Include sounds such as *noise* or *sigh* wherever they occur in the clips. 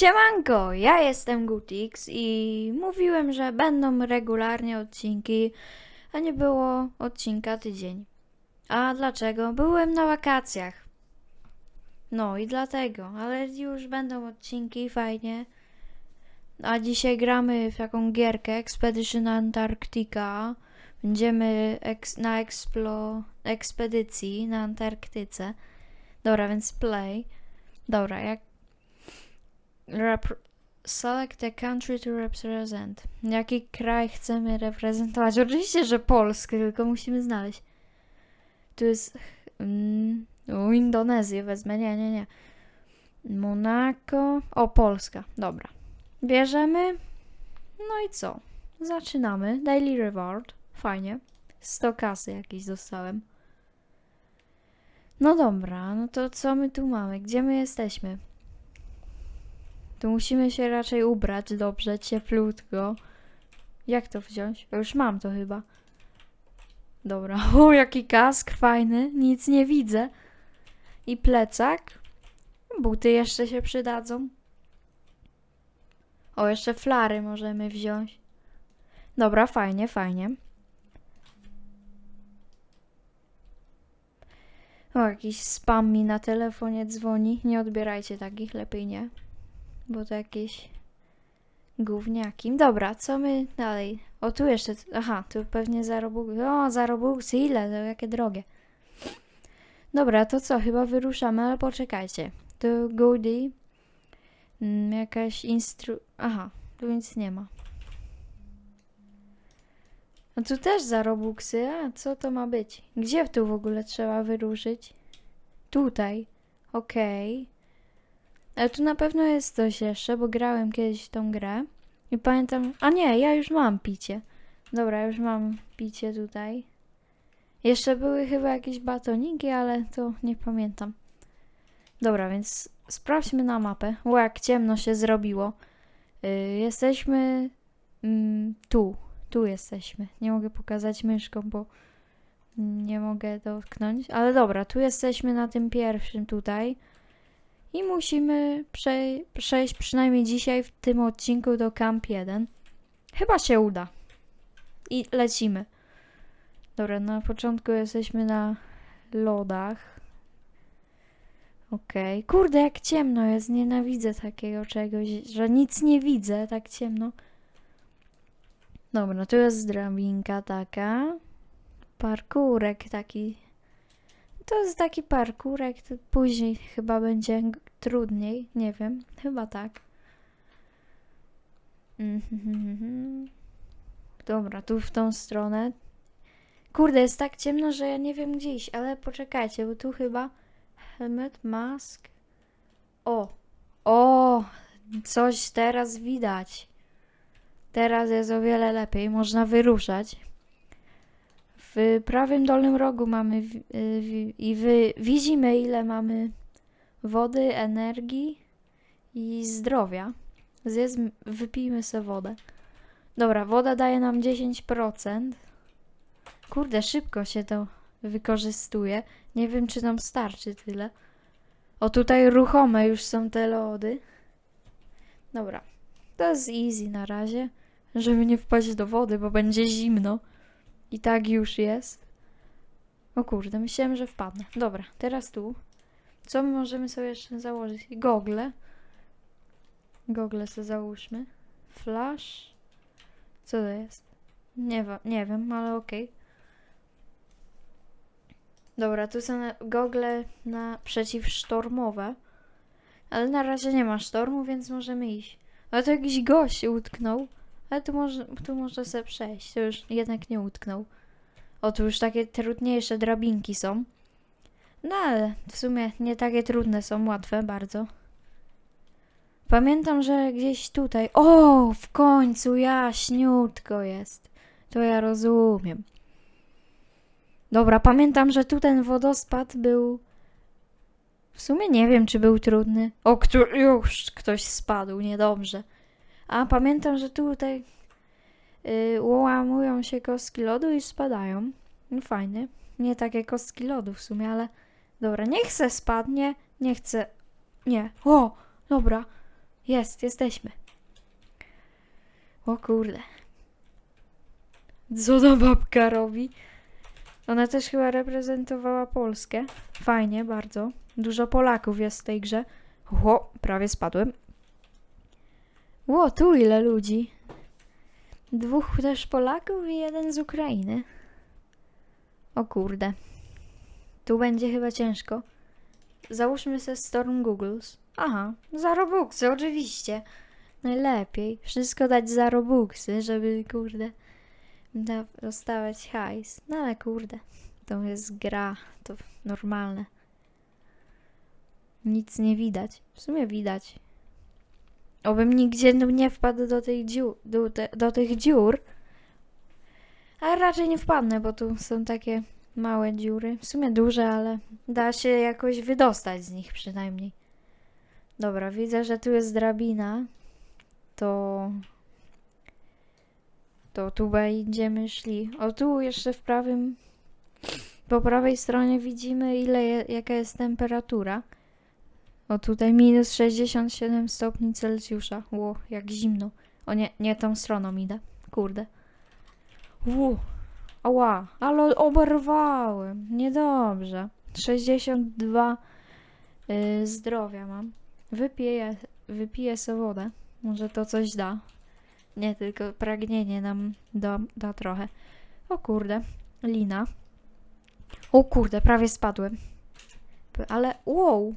Siemanko, ja jestem Gutix i mówiłem, że będą regularnie odcinki, a nie było odcinka tydzień. A dlaczego? Byłem na wakacjach. No i dlatego, ale już będą odcinki, fajnie. A dzisiaj gramy w taką gierkę Expedition Antarctica. Będziemy eks- na eksplo- ekspedycji na Antarktyce. Dobra, więc play. Dobra, jak select a country to represent. Jaki kraj chcemy reprezentować? Oczywiście, że Polskę, tylko musimy znaleźć. Tu jest. Mm, Indonezję wezmę. Nie, nie, nie. Monako. O, Polska. Dobra. Bierzemy. No i co? Zaczynamy. Daily reward. Fajnie. 100 kasy jakieś dostałem. No dobra, no to co my tu mamy? Gdzie my jesteśmy? To musimy się raczej ubrać dobrze, cieplutko. Jak to wziąć? Już mam to chyba. Dobra. *laughs* O, jaki kask fajny. Nic nie widzę. I plecak. Buty jeszcze się przydadzą. O, jeszcze flary możemy wziąć. Dobra, fajnie, fajnie. O, jakiś spam mi na telefonie dzwoni. Nie odbierajcie takich, lepiej nie. Bo to jakieś gówniaki. Dobra, co my dalej? O, tu jeszcze. Aha, tu pewnie zarobuksy. O, zarobuksy, ile? To jakie drogie. Dobra, to co? Chyba wyruszamy, ale poczekajcie. To Goody. Mm, jakaś instru... Aha, tu nic nie ma. A tu też zarobuksy. A, co to ma być? Gdzie tu w ogóle trzeba wyruszyć? Tutaj. Okej. Ale tu na pewno jest coś jeszcze, bo grałem kiedyś w tą grę. I pamiętam. A nie, ja już mam picie. Dobra, już mam picie tutaj. Jeszcze były chyba jakieś batoniki, ale to nie pamiętam. Dobra, więc sprawdźmy na mapę. O, jak ciemno się zrobiło. Yy, jesteśmy mm, tu. Tu jesteśmy. Nie mogę pokazać myszką, bo nie mogę dotknąć. Ale dobra, tu jesteśmy na tym pierwszym tutaj. I musimy prze- przejść przynajmniej dzisiaj w tym odcinku do Camp 1. Chyba się uda. I lecimy. Dobra, na początku jesteśmy na lodach. Okej. Kurde, jak ciemno jest. Nienawidzę takiego czegoś, że nic nie widzę, tak ciemno. Dobra, tu jest drabinka taka. Parkurek taki to jest taki parkurek, później chyba będzie trudniej, nie wiem, chyba tak. Mhm. Dobra, tu w tą stronę. Kurde, jest tak ciemno, że ja nie wiem gdzie iść, ale poczekajcie, bo tu chyba helmet, mask. O, o, coś teraz widać. Teraz jest o wiele lepiej, można wyruszać. W prawym dolnym rogu mamy y, i wy, widzimy ile mamy wody, energii i zdrowia. Zjedz, wypijmy sobie wodę. Dobra, woda daje nam 10%. Kurde, szybko się to wykorzystuje. Nie wiem, czy nam starczy tyle. O, tutaj ruchome już są te lody. Dobra, to jest easy na razie, żeby nie wpaść do wody, bo będzie zimno. I tak już jest. O kurde, myślałem, że wpadnę. Dobra, teraz tu. Co my możemy sobie jeszcze założyć? Gogle. Gogle sobie załóżmy. Flash. Co to jest? Nie, nie wiem, ale okej. Dobra, tu są gogle na przeciwsztormowe. Ale na razie nie ma sztormu, więc możemy iść. Ale to jakiś gość utknął. Ale tu może, tu można sobie przejść. To już jednak nie utknął. O, tu już takie trudniejsze drabinki są. No ale w sumie nie takie trudne są, łatwe bardzo. Pamiętam, że gdzieś tutaj. O, w końcu jaśniutko jest. To ja rozumiem. Dobra, pamiętam, że tu ten wodospad był. W sumie nie wiem, czy był trudny. O, już ktoś spadł, niedobrze. A pamiętam, że tutaj yy, łamują się kostki lodu i spadają. No fajnie. Nie takie kostki lodu w sumie, ale dobra, nie chcę spadnie, nie chcę. Nie. O, dobra. Jest, jesteśmy. O kurde. Co ta babka robi? Ona też chyba reprezentowała Polskę. Fajnie, bardzo. Dużo Polaków jest w tej grze. Ło, prawie spadłem. Ło, tu ile ludzi. Dwóch też Polaków i jeden z Ukrainy. O kurde. Tu będzie chyba ciężko. Załóżmy se Storm Googles. Aha, za Robuxy, oczywiście. Najlepiej. Wszystko dać za Robuxy, żeby, kurde, dostawać hajs. No ale kurde, to jest gra, to normalne. Nic nie widać. W sumie widać. Obym nigdzie nie wpadł do, tej dziu- do, te, do tych dziur. Ale raczej nie wpadnę, bo tu są takie małe dziury. W sumie duże, ale da się jakoś wydostać z nich przynajmniej. Dobra, widzę, że tu jest drabina. To. To tu będziemy szli. O, tu jeszcze w prawym. Po prawej stronie widzimy, ile je, jaka jest temperatura. O, tutaj minus 67 stopni Celsjusza. Ło, jak zimno. O nie, nie tą stroną idę. Kurde. Ło. Ała, ale oberwałem. Niedobrze. 62 y, zdrowia mam. Wypiję, wypiję sobie wodę. Może to coś da. Nie, tylko pragnienie nam da, da trochę. O kurde, lina. O kurde, prawie spadłem. Ale wow.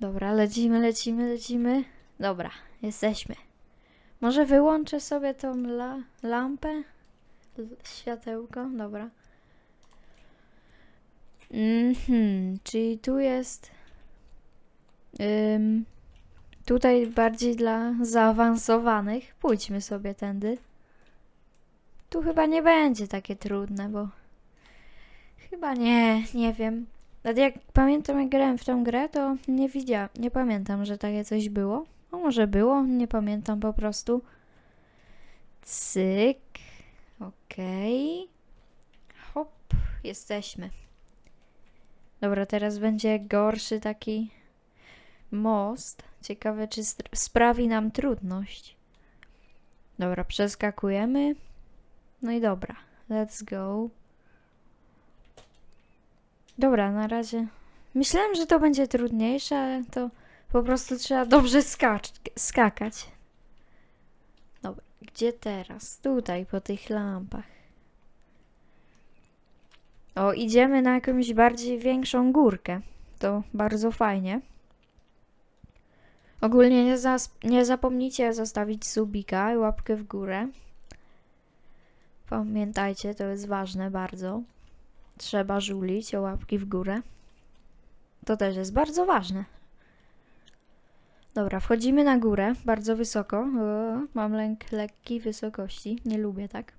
Dobra, lecimy, lecimy, lecimy. Dobra, jesteśmy. Może wyłączę sobie tą la lampę? L światełko, dobra. Mhm, czyli tu jest. Ym, tutaj bardziej dla zaawansowanych. Pójdźmy sobie tędy. Tu chyba nie będzie takie trudne, bo. Chyba nie, nie wiem. Jak pamiętam, jak grałem w tą grę, to nie widziałam, nie pamiętam, że takie coś było. A może było, nie pamiętam po prostu. Cyk. Okej. Hop, jesteśmy. Dobra, teraz będzie gorszy taki most. Ciekawe, czy sprawi nam trudność. Dobra, przeskakujemy. No i dobra, let's go. Dobra, na razie. Myślałem, że to będzie trudniejsze, ale to po prostu trzeba dobrze skacz- skakać. Dobra, gdzie teraz? Tutaj, po tych lampach. O, idziemy na jakąś bardziej większą górkę. To bardzo fajnie. Ogólnie nie, nie zapomnijcie zostawić subika i łapkę w górę. Pamiętajcie, to jest ważne bardzo. Trzeba żulić o łapki w górę. To też jest bardzo ważne. Dobra, wchodzimy na górę, bardzo wysoko. O, mam lęk lekkiej wysokości, nie lubię tak.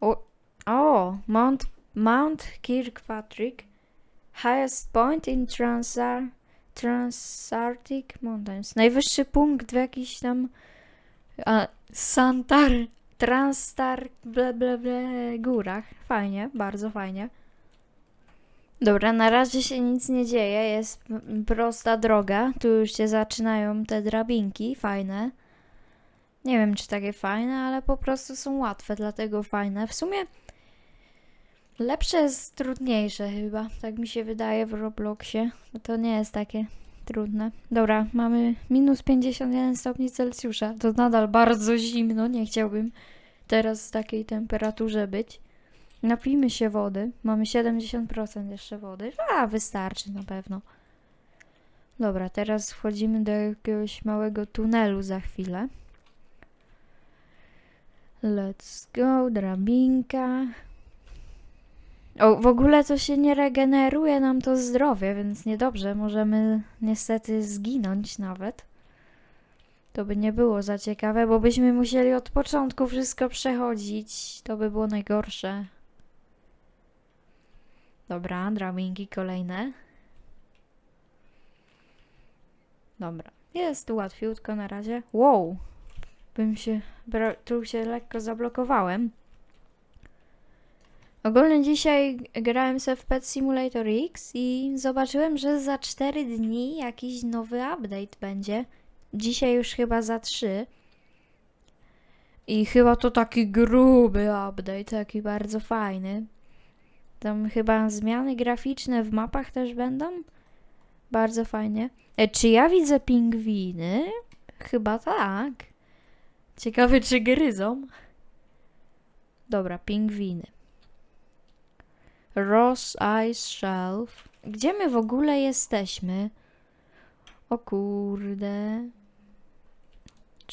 O, o Mount, Mount Kirkpatrick, highest point in Transar, Transarctic Mountains. Najwyższy punkt w jakichś tam a, Santar, Transstar, ble, ble, ble, górach. Fajnie, bardzo fajnie. Dobra, na razie się nic nie dzieje, jest prosta droga. Tu już się zaczynają te drabinki, fajne. Nie wiem, czy takie fajne, ale po prostu są łatwe, dlatego fajne. W sumie lepsze jest trudniejsze chyba, tak mi się wydaje w Robloxie, to nie jest takie trudne. Dobra, mamy minus 51 stopni Celsjusza, to nadal bardzo zimno, nie chciałbym teraz w takiej temperaturze być. Napijmy się wody. Mamy 70% jeszcze wody. A, wystarczy na pewno. Dobra, teraz wchodzimy do jakiegoś małego tunelu za chwilę. Let's go, drabinka. O, w ogóle to się nie regeneruje nam to zdrowie, więc niedobrze. Możemy niestety zginąć nawet. To by nie było za ciekawe, bo byśmy musieli od początku wszystko przechodzić. To by było najgorsze. Dobra, drabinki kolejne. Dobra, jest łatwiutko na razie. Wow, bym się, tu się lekko zablokowałem. Ogólnie dzisiaj grałem sobie w Pet Simulator X i zobaczyłem, że za 4 dni jakiś nowy update będzie. Dzisiaj już chyba za 3. I chyba to taki gruby update, taki bardzo fajny. Tam chyba zmiany graficzne w mapach też będą. Bardzo fajnie. E, czy ja widzę pingwiny? Chyba tak. Ciekawe, czy gryzą. Dobra, pingwiny. Ross Ice Shelf. Gdzie my w ogóle jesteśmy? O kurde.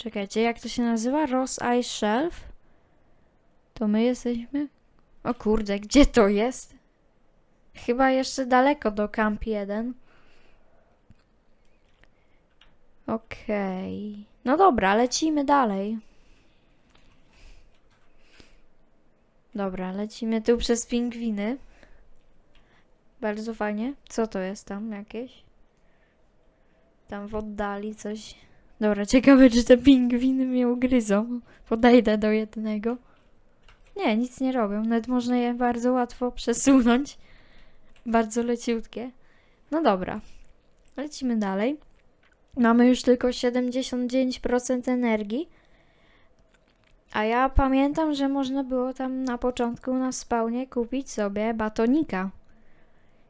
Czekajcie, jak to się nazywa? Ross Ice Shelf? To my jesteśmy? O kurde, gdzie to jest? Chyba jeszcze daleko do Camp 1. Okej. No dobra, lecimy dalej. Dobra, lecimy tu przez pingwiny. Bardzo fajnie. Co to jest tam jakieś? Tam w oddali coś. Dobra, ciekawe, czy te pingwiny mnie ugryzą. Podejdę do jednego. Nie, nic nie robią. Nawet można je bardzo łatwo przesunąć. Bardzo leciutkie. No dobra. Lecimy dalej. Mamy już tylko 79% energii. A ja pamiętam, że można było tam na początku na spawnie kupić sobie batonika,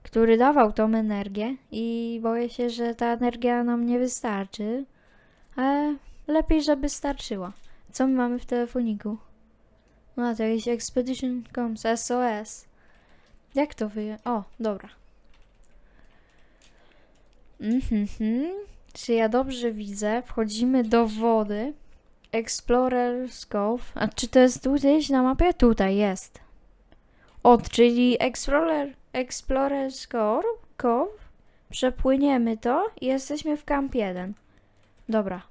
który dawał tą energię i boję się, że ta energia nam nie wystarczy, ale lepiej, żeby starczyła. Co my mamy w telefoniku? No to jakiś Expedition Coms, SOS. Jak to wyje... O, dobra. Mhm, mhm. Czy ja dobrze widzę? Wchodzimy do wody. Explorer Cove. A czy to jest tu gdzieś na mapie? Tutaj jest. O, czyli Explorer, Explorer Cove. Cove. Przepłyniemy to i jesteśmy w Camp 1. Dobra.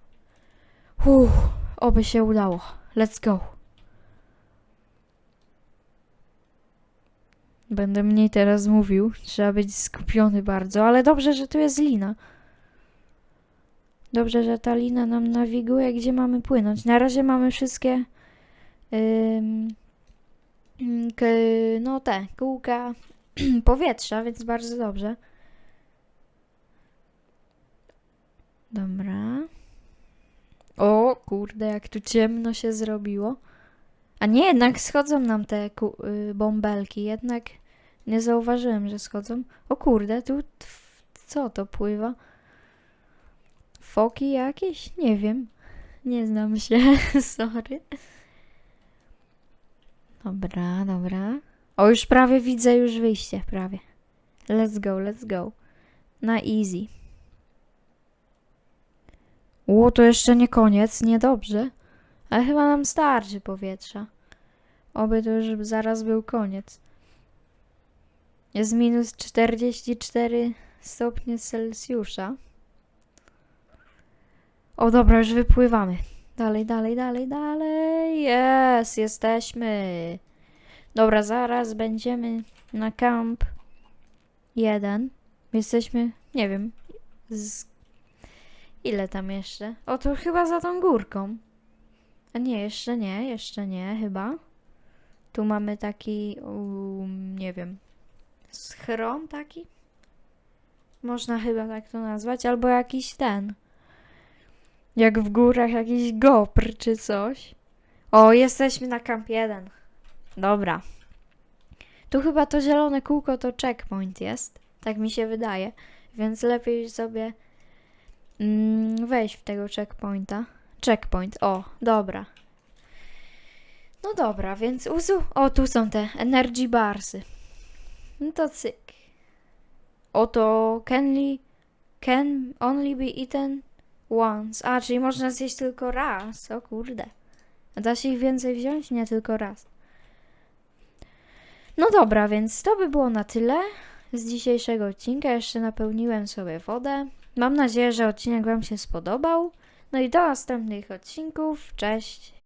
Uff, oby się udało. Let's go. Będę mniej teraz mówił. Trzeba być skupiony bardzo, ale dobrze, że tu jest lina. Dobrze, że ta lina nam nawiguje, gdzie mamy płynąć. Na razie mamy wszystkie k, no te kółka *clears throat* powietrza, więc bardzo dobrze. Dobra. O kurde, jak tu ciemno się zrobiło. A nie, jednak schodzą nam te y, bąbelki. Jednak nie zauważyłem, że schodzą. O kurde, tu co to pływa? Foki jakieś? Nie wiem. Nie znam się. *laughs* Sorry. Dobra, dobra. O, już prawie widzę już wyjście, prawie. Let's go, let's go. Na easy. O, to jeszcze nie koniec, niedobrze. Ale chyba nam starczy powietrza. Oby to już zaraz był koniec. Jest minus 44 stopnie Celsjusza. O dobra, już wypływamy. Dalej, dalej, dalej, dalej. Jest, jesteśmy. Dobra, zaraz będziemy na kamp jeden. Jesteśmy, nie wiem, z... ile tam jeszcze? O, to chyba za tą górką. A nie, jeszcze nie, jeszcze nie, chyba. Tu mamy taki, um, nie wiem, schron taki? Można chyba tak to nazwać, albo jakiś ten. Jak w górach jakiś gopr czy coś. O, jesteśmy na kamp 1. Dobra. Tu chyba to zielone kółko to checkpoint jest. Tak mi się wydaje. Więc lepiej sobie mm, wejść w tego checkpointa. Checkpoint, o, dobra. No dobra, więc uzu... O, tu są te energy barsy. No to cyk. Oto can, can only be eaten once. A, czyli można zjeść tylko raz. O kurde. Da się ich więcej wziąć? Nie, tylko raz. No dobra, więc to by było na tyle z dzisiejszego odcinka. Jeszcze napełniłem sobie wodę. Mam nadzieję, że odcinek Wam się spodobał. No i do następnych odcinków. Cześć!